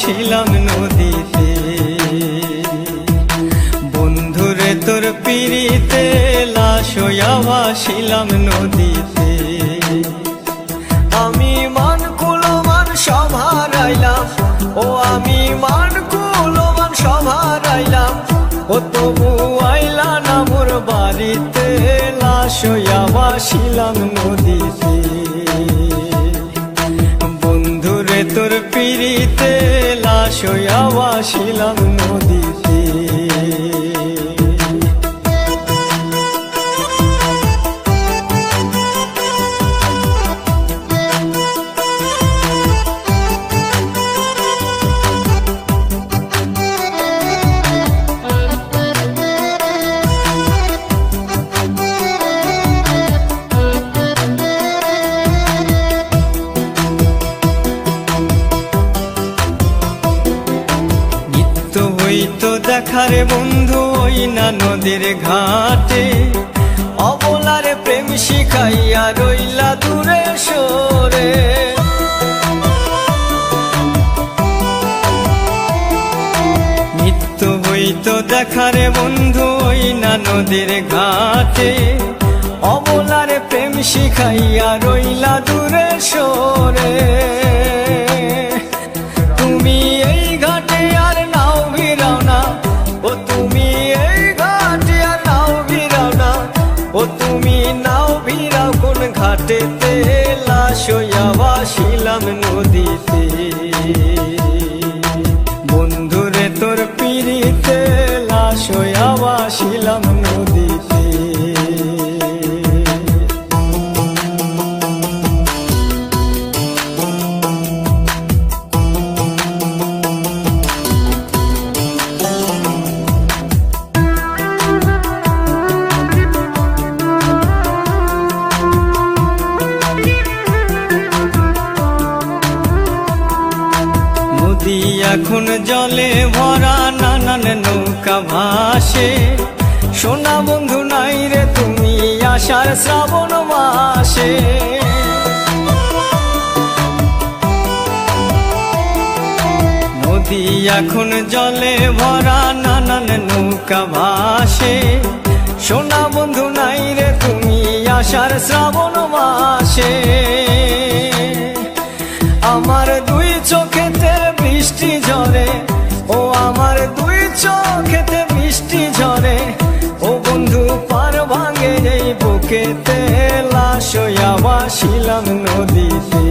ভাসিলাম নদীতে। বন্ধুরে, তোর পিড়িতে লাশ হইয়া নদীতে। আমি মান কুলমান সভার আইলাম ও আমি মান কুলমান সভার আইলাম ও তবু আইলা না মোর বাড়িতে, লাশ হইয়া নদীতে। লাশ শিলাম নদীতে। দেখারে বন্ধু, ওই না নদীর ঘাটে। অবলারে প্রেম শিখাইয়া রইলা দূরে সরে। নিত্য হইতো দেখারে বন্ধু, ওই না নদীর ঘাটে। অবলারে প্রেম শিখাইয়া রইলা দূরে সরে। ঘাটেতে লাশ হইয়া নদীতে। বন্ধুরে তোর পিড়িতে এখন জলে ভরা নানান নৌকা ভাসে। সোনা বন্ধু নাই রে তুমি আষাঢ় শ্রাবণ মাসে। নদী এখন জলে ভরা নানান নৌকা ভাসে। সোনা বন্ধু নাই রে তুমি আষাঢ় শ্রাবণ মাসে। আমার দুই চোখেতে বৃষ্টি ঝরে, ও আমার দুই চোখেতে বৃষ্টি ঝরে। ও বন্ধু, পার ভাঙে এই বুকেতে লাশ হইয়া শিলাম নদীতে।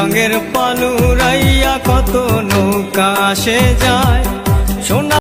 বেরঙের পালুরাইয়া কত নৌকা সে যায়। সোনা